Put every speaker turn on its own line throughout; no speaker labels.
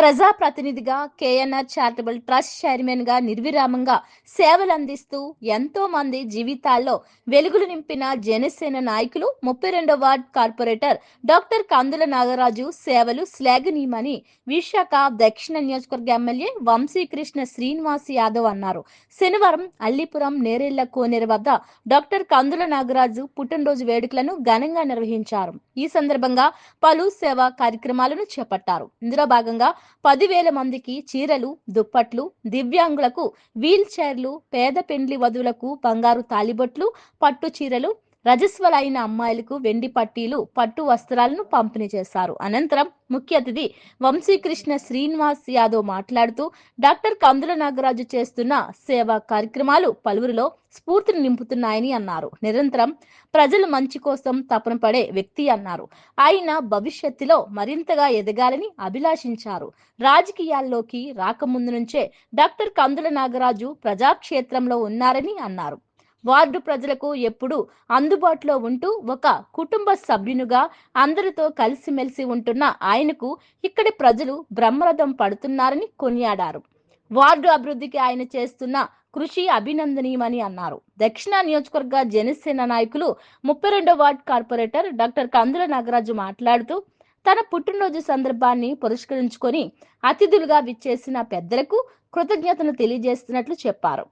ప్రజాప్రతినిధిగా KNR charitable trust చైర్మన్గా నిర్విరామంగా సేవలు అందిస్తూ ఎంతో మంది జీవితాల్లో వెలుగులు నింపిన జనసేన నాయకులు ముప్పై రెండో ward corporator doctor Kandula Nagaraju సేవలు శ్లాఘనీయమని విశాఖ దక్షిణ నియోజకవర్గ ఎమ్మెల్యే వంశీకృష్ణ శ్రీనివాస్ యాదవ్ అన్నారు. శనివారం అల్లిపురం నేరెళ్ళ కోనేరు వద్ద డాక్టర్ కందుల నాగరాజు పుట్టినరోజు వేడుకలను ఘనంగా నిర్వహించారు. ఈ సందర్భంగా పలు సేవా కార్యక్రమాలను చేపట్టారు. ఇందులో భాగంగా పదివేల మందికి చీరలు దుప్పట్లు దివ్యాంగులకు వీల్ చైర్లు పేద పెండ్లి వధువులకు బంగారు తాలిబొట్లు పట్టు చీరలు రజస్వలైన అమ్మాయిలకు వెండి పట్టీలు పట్టు వస్త్రాలను పంపిణీ చేశారు. అనంతరం ముఖ్య అతిథి వంశీకృష్ణ శ్రీనివాస్ యాదవ్ మాట్లాడుతూ డాక్టర్ కందుల నాగరాజు చేస్తున్న సేవా కార్యక్రమాలు పలువురిలో స్ఫూర్తిని నింపుతున్నాయని అన్నారు. నిరంతరం ప్రజల మంచి కోసం తపన పడే వ్యక్తి అన్నారు. ఆయన భవిష్యత్తులో మరింతగా ఎదగాలని అభిలాషించారు. రాజకీయాల్లోకి రాకముందు నుంచే డాక్టర్ కందుల నాగరాజు ప్రజాక్షేత్రంలో ఉన్నారని అన్నారు. వార్డు ప్రజలకు ఎప్పుడూ అందుబాటులో ఉంటూ ఒక కుటుంబ సభ్యునిగా అందరితో కలిసిమెలిసి ఉంటున్న ఆయనకు ఇక్కడి ప్రజలు బ్రహ్మరథం పడుతున్నారని కొనియాడారు. వార్డు అభివృద్ధికి ఆయన చేస్తున్న కృషి అభినందనీయమని అన్నారు. దక్షిణ నియోజకవర్గ జనసేన నాయకులు ముప్పై రెండో ward corporator doctor Kandula Nagaraju మాట్లాడుతూ తన పుట్టినరోజు సందర్భాన్ని పురస్కరించుకొని అతిథులుగా విచ్చేసిన పెద్దలకు కృతజ్ఞతను తెలియజేస్తున్నట్లు చెప్పారు.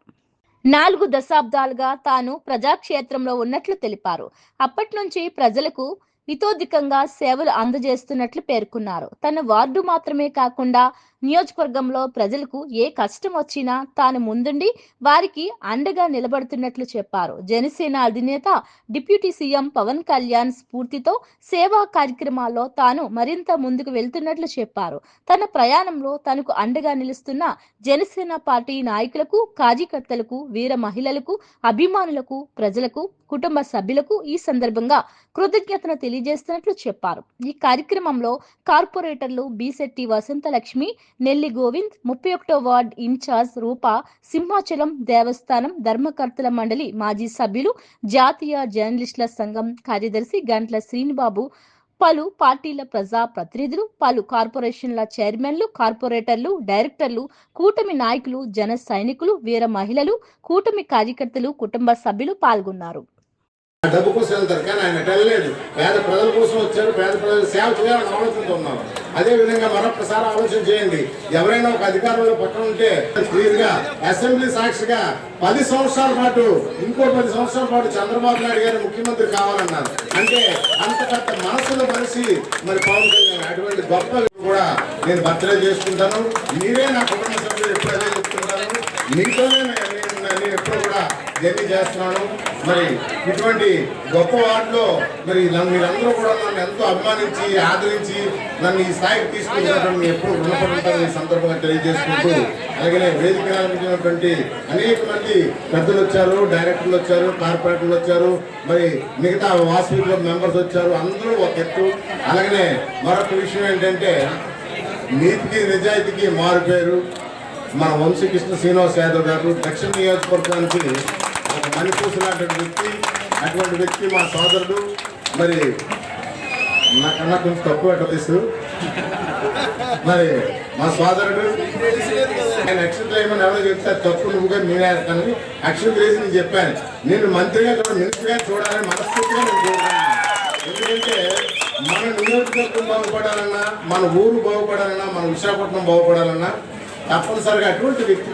నాలుగు దశాబ్దాలుగా తాను ప్రజాక్షేత్రంలో ఉన్నట్లు తెలిపారు. అప్పటి నుంచి ప్రజలకు ఇతోధికంగా సేవలు అందజేస్తున్నట్లు పేర్కొన్నారు. తన వార్డు మాత్రమే కాకుండా నియోజకవర్గంలో ప్రజలకు ఏ కష్టం వచ్చినా తాను ముందుండి వారికి అండగా నిలబడుతున్నట్లు చెప్పారు. జనసేన అధినేత డిప్యూటీ సీఎం పవన్ కళ్యాణ్ స్ఫూర్తితో సేవా కార్యక్రమాల్లో తాను మరింత ముందుకు వెళ్తున్నట్లు చెప్పారు. తన ప్రయాణంలో తనకు అండగా నిలుస్తున్న జనసేన పార్టీ నాయకులకు కార్యకర్తలకు వీర మహిళలకు అభిమానులకు ప్రజలకు కుటుంబ సభ్యులకు ఈ సందర్భంగా కృతజ్ఞతను తెలియజేస్తున్నట్లు చెప్పారు. ఈ కార్యక్రమంలో కార్పొరేటర్లు బీసెట్టి వసంతలక్ష్మి నెల్లి గోవింద్ ముప్పై ఒకటో వార్డ్ ఇన్ఛార్జ్ రూప సింహాచలం దేవస్థానం ధర్మకర్తల మండలి మాజీ సభ్యులు జాతీయ జర్నలిస్టుల సంఘం కార్యదర్శి గంట్ల శ్రీనిబాబు పలు పార్టీల ప్రజా ప్రతినిధులు పలు కార్పొరేషన్ల చైర్మన్లు కార్పొరేటర్లు డైరెక్టర్లు కూటమి నాయకులు జన సైనికులు వీర మహిళలు కూటమి కార్యకర్తలు కుటుంబ సభ్యులు పాల్గొన్నారు.
డబ్బు కోసం వెళ్తారు కానీ ఆయన వెళ్ళలేదు. పేద ప్రజల కోసం వచ్చారు పేద ప్రజలు సేవ చేయాలని ఆలోచనతో ఉన్నారు అదే విధంగా మరొకసారి ఆలోచన చేయండి. ఎవరైనా ఒక అధికారంలో పక్కన ఉంటే క్లియర్గా అసెంబ్లీ సాక్షిగా పది సంవత్సరాల పాటు ఇంకో పది సంవత్సరాల పాటు చంద్రబాబు నాయుడు గారు ముఖ్యమంత్రి కావాలన్నారు. అంటే అంత పెద్ద మనసులో మనిషి మరి పవన్ కళ్యాణ్. అటువంటి గొప్ప కూడా నేను బర్త్డే చేసుకుంటాను. మీరే నా కుటుంబ సభ్యులు ఎప్పుడైనా అదే మీతోనే నేను నేను ఎప్పుడు కూడా జర్నీ చేస్తున్నాను. మరి ఇటువంటి గొప్ప వాటిలో మరి నన్ను మీరందరూ కూడా నన్ను ఎంతో అభిమానించి ఆదరించి నన్ను ఈ స్థాయికి తీసుకున్నటువంటి ఎప్పుడు రుణపడి ఈ సందర్భంగా తెలియజేసుకుంటూ అలాగే వేదిక అలంకరించినటువంటి అనేక మంది పెద్దలు వచ్చారు డైరెక్టర్లు వచ్చారు కార్పొరేటర్లు వచ్చారు మరి మిగతా వాసవి క్లబ్ మెంబర్స్ వచ్చారు అందరూ ఒక ఎత్తు. అలాగనే మరొక విషయం ఏంటంటే నీతికి నిజాయితీకి మారు పేరు. మన వంశీకృష్ణ శ్రీనివాస్ యాదవ్ గారు దక్షిణ నియోజకవర్గానికి ఒక మణిపూసినటువంటి వ్యక్తి అటువంటి వ్యక్తి మా సోదరుడు. మరి నాకన్నా కొంచెం తక్కువ అడ్వర్టీసు మరి మా సోదరుడు. నేను అక్షత చేయమని ఎవరో చెప్తే తప్పు నువ్వు నువ్వుగా నేనే కానీ అక్షత చేసి నేను చెప్పాను. నేను మంత్రిగా చూడ మినిస్టర్గా చూడాలని మనస్ఫూర్తిగా నేను కోరుకున్నాను ఎందుకంటే మన నియోజకవర్గం బాగుపడాలన్నా మన ఊరు బాగుపడాలన్నా మన విశాఖపట్నం బాగుపడాలన్నా తప్పనిసరిగా అటువంటి వ్యక్తి